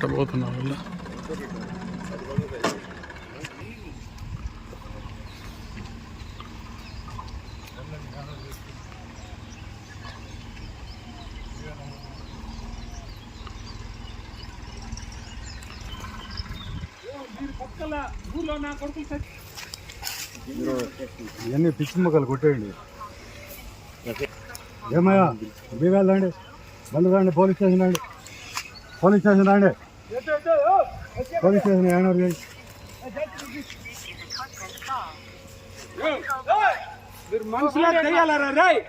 పెట్టబోతున్నారు వీళ్ళు ఇవన్నీ పిచ్చి మొక్కలు కొట్టేయండి. ఏమయ్యా? బీగాలు రండి బండి రండి పోలీస్ స్టేషన్ రండి. పోలీస్ స్టేషన్ రండి. పోలీస్ స్టేషన్ ఏమన్నారు చేయండి మనుషులా తెలియాలరా రేయ్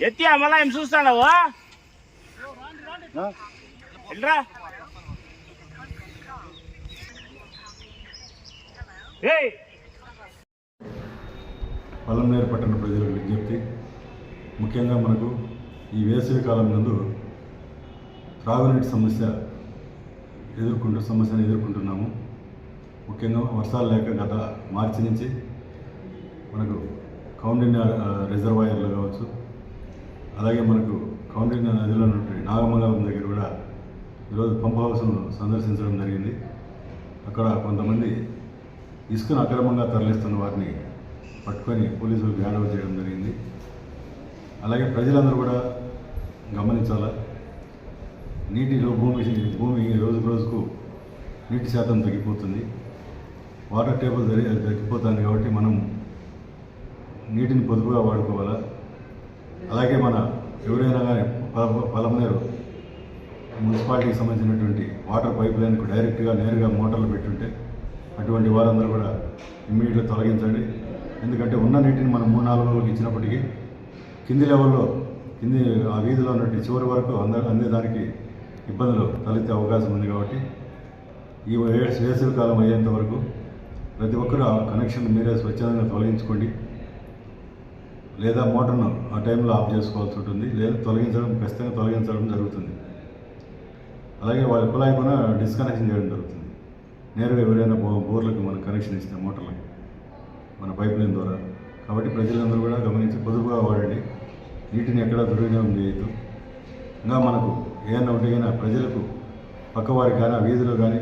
ఎత్తి మళ్ళా ఏం చూస్తాడవు వెళ్ళరా ఏయ్ పల్లంనేరు పట్టణ ప్రజలకు విజ్ఞప్తి. ముఖ్యంగా మనకు ఈ వేసవి కాలం నందు త్రాగునీటి సమస్య ఎదుర్కొంటూ సమస్యను ఎదుర్కొంటున్నాము. ముఖ్యంగా వర్షాలు లేక గత మార్చి నుంచి మనకు కౌండిన్య రిజర్వాయర్లు కావచ్చు అలాగే మనకు కౌండిన్య నదిలో ఉన్నటువంటి నాగమంగళం దగ్గర కూడా ఈరోజు పంప్ హౌస్ను సందర్శించడం జరిగింది. అక్కడ కొంతమంది ఇసుకను అక్రమంగా తరలిస్తున్న వారిని పట్టుకొని పోలీసులకు హ్యాండ్ ఓవర్ చేయడం జరిగింది. అలాగే ప్రజలందరూ కూడా గమనించాలా? నీటిలో భూమి భూమి రోజుకు రోజుకు నీటి శాతం తగ్గిపోతుంది. వాటర్ టేబుల్ తగ్గిపోతుంది కాబట్టి మనం నీటిని పొదుపుగా వాడుకోవాలా? అలాగే మన ఎవరైనా కానీ పలమనేరు మున్సిపాలిటీకి సంబంధించినటువంటి వాటర్ పైప్ లైన్కు డైరెక్ట్గా నేరుగా మోటార్లు పెట్టుంటే అటువంటి వారందరూ కూడా ఇమ్మీడియట్గా తొలగించండి. ఎందుకంటే ఉన్న నీటిని మనం మూడు నాలుగు రోజులకు ఇచ్చినప్పటికీ కింది లెవెల్లో కింది ఆ వీధిలో ఉన్నట్టు చివరి వరకు అంద అందేదానికి ఇబ్బందులు తలెత్తే అవకాశం ఉంది కాబట్టి ఈ వేసవి కాలం అయ్యేంత వరకు ప్రతి ఒక్కరూ ఆ కనెక్షన్ మీరే స్వచ్ఛందంగా తొలగించుకోండి. లేదా మోటార్ను ఆ టైంలో ఆఫ్ చేసుకోవాల్సి ఉంటుంది. లేదా తొలగించడం ఖచ్చితంగా తొలగించడం జరుగుతుంది. అలాగే వాళ్ళ కుళాయి కూడా డిస్కనెక్షన్ చేయడం జరుగుతుంది. నేరుగా ఎవరైనా బో- బోర్లకు మనం కనెక్షన్ ఇస్తే మోటార్లకి మన పైప్ లైన్ ద్వారా. కాబట్టి ప్రజలందరూ కూడా గమనించి పొదుపుగా వాడండి. నీటిని ఎక్కడా దుర్వినియోగం చేయొద్దు. ఇంకా మనకు ఏదైనా ఉంటే కానీ ప్రజలకు పక్కవారికి కానీ వీధిలో కానీ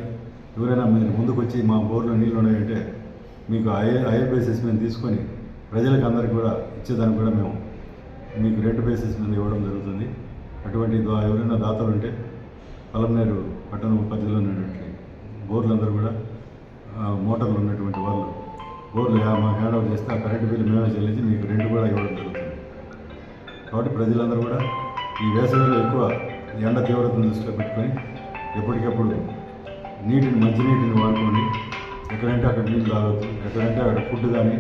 ఎవరైనా మీరు ముందుకు వచ్చి మా బోర్లో నీళ్ళు ఉన్నాయంటే మీకు ఐ ఐఏ బేసిస్ మీద తీసుకొని ప్రజలకు అందరికీ కూడా ఇచ్చేదానికి కూడా మేము మీకు రెడ్ బేసిస్ మీద ఇవ్వడం జరుగుతుంది. అటువంటి ఎవరైనా దాతలు ఉంటే పలంనేరు పట్టణ పరిధిలో ఉన్నటువంటి బోర్లందరూ కూడా మోటార్లు ఉన్నటువంటి వాళ్ళు బోర్లు మా హ్యాండ్ ఓవర్ చేస్తే ఆ కరెంటు బిల్లు మేమే చెల్లించి మీకు రెండు కూడా ఇవ్వడం జరుగుతుంది. కాబట్టి ప్రజలందరూ కూడా ఈ వేసవిలో ఎక్కువ ఎండ తీవ్రతను దృష్టిలో పెట్టుకొని ఎప్పటికప్పుడు నీటిని మంచినీటిని వాడుకోండి ఎక్కడంటే అక్కడ నీళ్ళు తాగొద్దు ఎక్కడంటే అక్కడ ఫుడ్ కానీ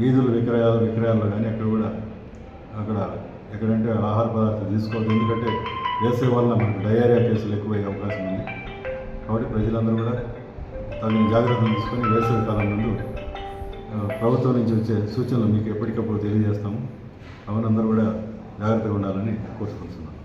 వీధులు విక్రయాలు విక్రయాల్లో కానీ అక్కడ కూడా అక్కడ ఎక్కడంటే ఆహార పదార్థాలు తీసుకోవద్దు. ఎందుకంటే వేసే వల్ల మనకు డయేరియా కేసులు ఎక్కువయ్యే అవకాశం ఉంది. కాబట్టి ప్రజలందరూ కూడా తగిన జాగ్రత్తలు తీసుకొని వేసవి కాలం ముందు ప్రభుత్వం నుంచి వచ్చే సూచనలు మీకు ఎప్పటికప్పుడు తెలియజేస్తాము. అవునందరూ కూడా జాగ్రత్తగా ఉండాలని కోరుకుంటున్నాను.